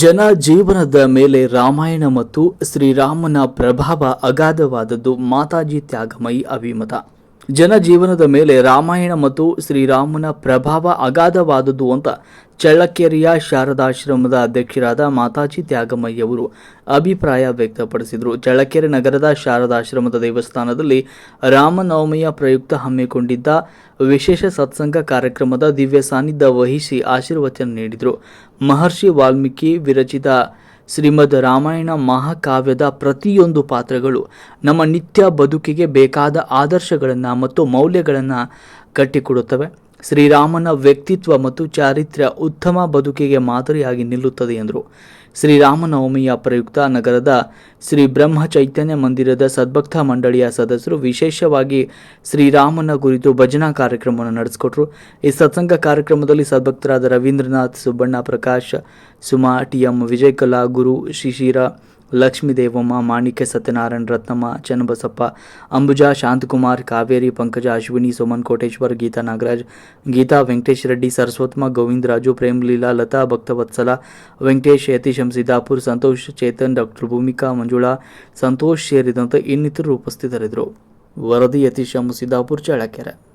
ಜನ ಜೀವನದ ಮೇಲೆ ರಾಮಾಯಣ ಮತ್ತು ಶ್ರೀರಾಮನ ಪ್ರಭಾವ ಅಗಾಧವಾದದ್ದು ಮಾತಾಜಿ ತ್ಯಾಗಮಯಿ ಅಭಿಮತ. ಜನ ಜೀವನದ ಮೇಲೆ ರಾಮಾಯಣ ಮತ್ತು ಶ್ರೀರಾಮನ ಪ್ರಭಾವ ಅಗಾಧವಾದದ್ದು ಅಂತ ಚಳ್ಳಕೆರೆಯ ಶಾರದಾಶ್ರಮದ ಅಧ್ಯಕ್ಷರಾದ ಮಾತಾಜಿ ತ್ಯಾಗಮಯ್ಯ ಅವರು ಅಭಿಪ್ರಾಯ ವ್ಯಕ್ತಪಡಿಸಿದರು. ಚಳ್ಳಕೆರೆ ನಗರದ ಶಾರದಾಶ್ರಮದ ದೇವಸ್ಥಾನದಲ್ಲಿ ರಾಮನವಮಿಯ ಪ್ರಯುಕ್ತ ಹಮ್ಮಿಕೊಂಡಿದ್ದ ವಿಶೇಷ ಸತ್ಸಂಗ ಕಾರ್ಯಕ್ರಮದ ದಿವ್ಯ ಸಾನ್ನಿಧ್ಯ ವಹಿಸಿ ಆಶೀರ್ವಚನ ನೀಡಿದರು. ಮಹರ್ಷಿ ವಾಲ್ಮೀಕಿ ವಿರಚಿತ ಶ್ರೀಮದ್ ರಾಮಾಯಣ ಮಹಾಕಾವ್ಯದ ಪ್ರತಿಯೊಂದು ಪಾತ್ರಗಳು ನಮ್ಮ ನಿತ್ಯ ಬದುಕಿಗೆ ಬೇಕಾದ ಆದರ್ಶಗಳನ್ನು ಮತ್ತು ಮೌಲ್ಯಗಳನ್ನು ಕಟ್ಟಿಕೊಡುತ್ತವೆ. ಶ್ರೀರಾಮನ ವ್ಯಕ್ತಿತ್ವ ಮತ್ತು ಚಾರಿತ್ರ್ಯ ಉತ್ತಮ ಬದುಕಿಗೆ ಮಾದರಿಯಾಗಿ ನಿಲ್ಲುತ್ತದೆ ಎಂದರು. ಶ್ರೀರಾಮನವಮಿಯ ಪ್ರಯುಕ್ತ ನಗರದ ಶ್ರೀ ಬ್ರಹ್ಮ ಚೈತನ್ಯ ಮಂದಿರದ ಸದ್ಭಕ್ತ ಮಂಡಳಿಯ ಸದಸ್ಯರು ವಿಶೇಷವಾಗಿ ಶ್ರೀರಾಮನ ಕುರಿತು ಭಜನಾ ಕಾರ್ಯಕ್ರಮವನ್ನು ನಡೆಸಿಕೊಟ್ರು. ಈ ಸತ್ಸಂಗ ಕಾರ್ಯಕ್ರಮದಲ್ಲಿ ಸದ್ಭಕ್ತರಾದ Ravindranath, Subbanna Prakash, Suma T M Vijayakala, Guru Shishira Lakshmi Devamma, Manikya Satyanarayana Ratnamma, Channabasappa, Ambuja, Shanthakumar, Kaveri, Pankaja, Ashwini, Soman Koteshwar, Geetha Nagaraj, Geetha Venkatesh Reddy, Saraswathamma Govindaraju Premleela, Latha Bhaktavatsala, Venkatesh Yatisham Siddapur Santosh Chetan, doctor Bhoomika Manjula, Santosh ಸೇರಿದಂತೆ ಇನ್ನಿತರರು ಉಪಸ್ಥಿತರಿದ್ದರು. ವರದಿ ಯತೀಶಂ ಸಿದ್ದಾಪುರ್ ಚಳ್ಳಕೆರೆ.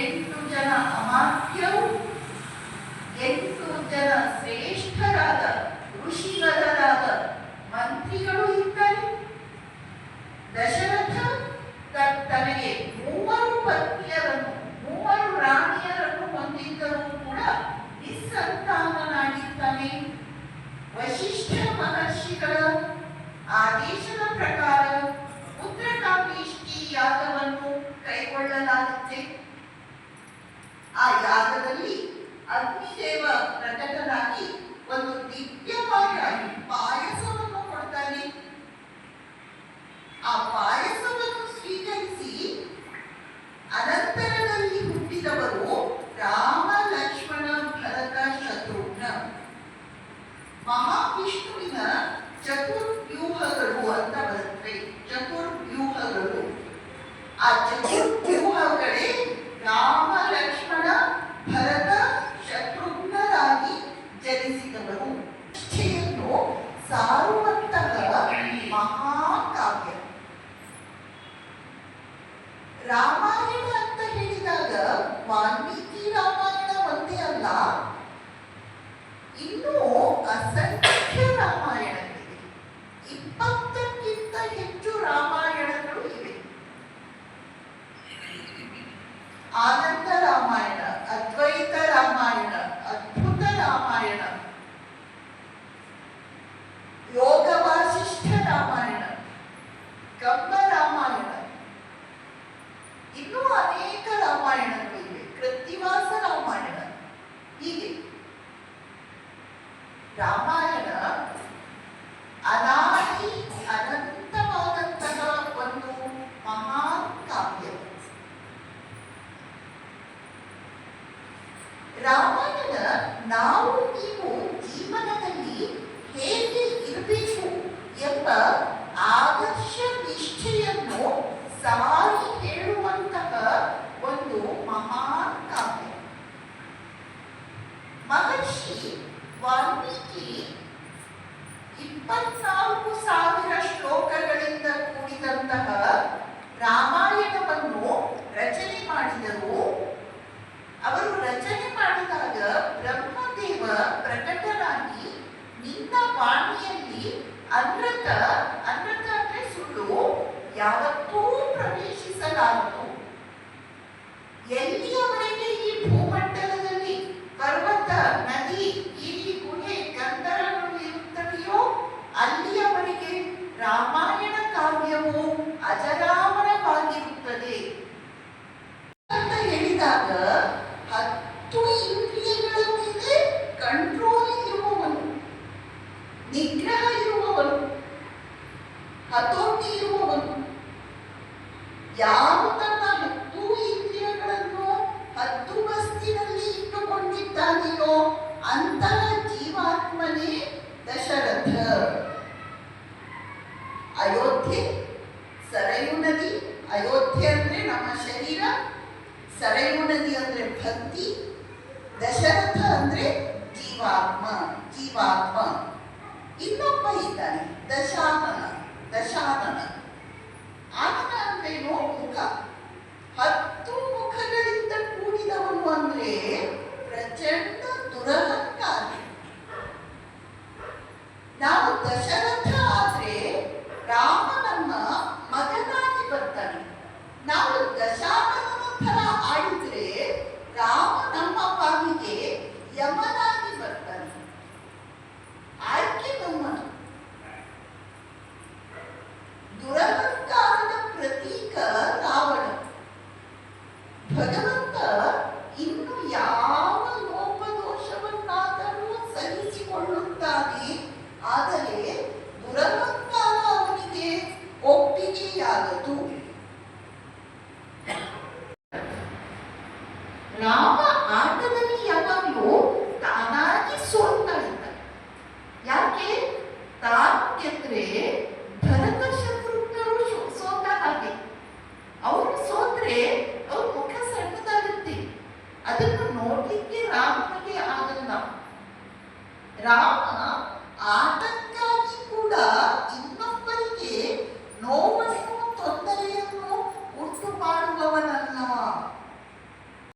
ಎಂಟು ಜನ ಅಮಾತ್ಯರು ಎಂಟು ಜನ ಶ್ರೇಷ್ಠರಾದ ಋಷಿವರರಾದ ಮಂತ್ರಿಗಳು ಇದ್ದಾರೆ ದಶರಥ ತನಗೆ ಮೂವರು ಪತ್ನಿಯರನ್ನು ಮೂವರು ರಾಣಿಯರನ್ನು ಹೊಂದಿದ್ದರೂ ಕೂಡ ನಿಸ್ಸಂತಾನನಾಗಿದ್ದಾನೆ ವಶಿಷ್ಠ ಮಹರ್ಷಿಗಳ ಆ ಯಾಗದಲ್ಲಿ ಅಗ್ನಿದೇವ ಪ್ರಕಟನಾಗಿ ಒಂದು ದಿವ್ಯವಾಗಿ ಪಾಯಸವನ್ನು ಕೊಡ್ತಾನೆ. ಆ ಪಾಯಸವನ್ನು ಸ್ವೀಕರಿಸಿ ಅನಂತರದಲ್ಲಿ ಹುಟ್ಟಿದವರು ರಾಮ, ಲಕ್ಷ್ಮಣ, ಭರತ, ಶತ್ರುಘ್ನ. ಮಹಾವಿಷ್ಣುವಿನ ಚತುರ್ವ್ಯೂಹಗಳು ಅಂತ ಬರುತ್ತೆ. ಚತುರ್ವ್ಯೂಹಗಳು. ಆ ಚತುರ್ವ್ಯೂಹಗಳೇ ರಾಮ ಲಕ್ಷ್ಮಣ ಭರತ ಶತ್ರುಘ್ನರಾಗಿ ಜನಿಸಿದವರು ನಿಷ್ಠೆಯನ್ನು ಸಾರುವಂತಹ ಮಹಾಕಾವ್ಯ ರಾಮಾಯಣ ಅಂತ ಹೇಳಿದಾಗ ವಾಲ್ಮೀಕಿ ರಾಮಾಯಣ ಒಂದೇ ಅಲ್ಲ ಇನ್ನೂ ಅಸಂಖ್ಯ ರಾಮಾಯಣಗಳಿವೆ ಇಪ್ಪತ್ತಕ್ಕಿಂತ ಹೆಚ್ಚು ರಾಮಾಯಣಗಳು ಇವೆ ಆನಂದ ರಾಮಾಯಣ ಅದ್ವೈತ ರಾಮಾಯಣ ಅದ್ಭುತ ರಾಮಾಯಣ ಯೋಗ ವಾಸಿಷ್ಠ ರಾಮಾಯಣ ಕಂಬ ರಾಮಾಯಣ ಇನ್ನೂ ಅನೇಕ ರಾಮಾಯಣಗಳಿವೆ ಕೃತ್ತಿವಾಸ ರಾಮಾಯಣ ಹೀಗೆ ರಾಮಾಯಣ ಅನಾದಿ ಅನಂತವಾದಂತಹ ಒಂದು ಮಹಾನ್ ಕಾವ್ಯ ರಾಮಾಯಣ ನಾವು ನೀವು ಜೀವನದಲ್ಲಿ ಹೇಗೆ ಇರಬೇಕು ಎಂಬ ಆದರ್ಶ ನಿಷ್ಠೆಯನ್ನು ಸಾರಿ ಹೇಳುವಂತಹ ಒಂದು ಮಹಾನ್ ಕಾವ್ಯ. ಮಹರ್ಷಿ ವಾಲ್ಮೀಕಿ ಇಪ್ಪತ್ನಾಲ್ಕು ಸಾವಿರ ಶ್ಲೋಕಗಳಿಂದ ಕೂಡಿದಂತಹ ರಾಮಾಯಣವನ್ನು ರಚನೆ ಮಾಡಿದರು. ಅವರು ರಚನೆ ಮಾಡಿದಾಗ ಬ್ರಹ್ಮದೇವ ಪ್ರಕಟನಾಗಿ ನಿನ್ನ ವಾಣಿಯಲ್ಲಿ ಅನೃತ ಅನೃತ ಅಂದ್ರೆ ಸುಳ್ಳು ಯಾವತ್ತೂ ಶರೀರ ಸರಯು ನದಿ ಅಂದ್ರೆ ಭಕ್ತಿ, ದಶರಥ ಅಂದ್ರೆ ಜೀವಾತ್ಮ ಜೀವಾತ್ಮ. ಇನ್ನೊಬ್ಬ ಇದ್ದಾನೆ, ದಶಾನನ ದಶಾನನ. ಆತನ ಅಂದ್ರೇನು ಮುಖ. ಹತ್ತು ಮುಖಗಳಿಂದ ಕೂಡಿದವನು ಅಂದ್ರೆ ಪ್ರಚಂಡ ದುರಹಂಕಾರಿ. ನಾವು ದಶರಥ ಆದ್ರೆ ರಾಮ ಭಗವಂತ ಇನ್ನು ಯಾವ ಲೋಪದೋಷವನ್ನಾದರೂ ಸಹಿಸಿಕೊಳ್ಳುತ್ತಾನೆ. ಆದರೆ ದುರಹಂಕಾರ ಅವನಿಗೆ ಒಪ್ಪಿಗೆಯಾಗದು ರಾಮ ಆಟದಲ್ಲಿ ಯಾವಾಗಲೂ ತಾನಾಗಿ ಸೋಲ್ತಾ ಇದ್ದಾನೆ ಯಾಕೆ? ತಾನು ಗೆದ್ರೆ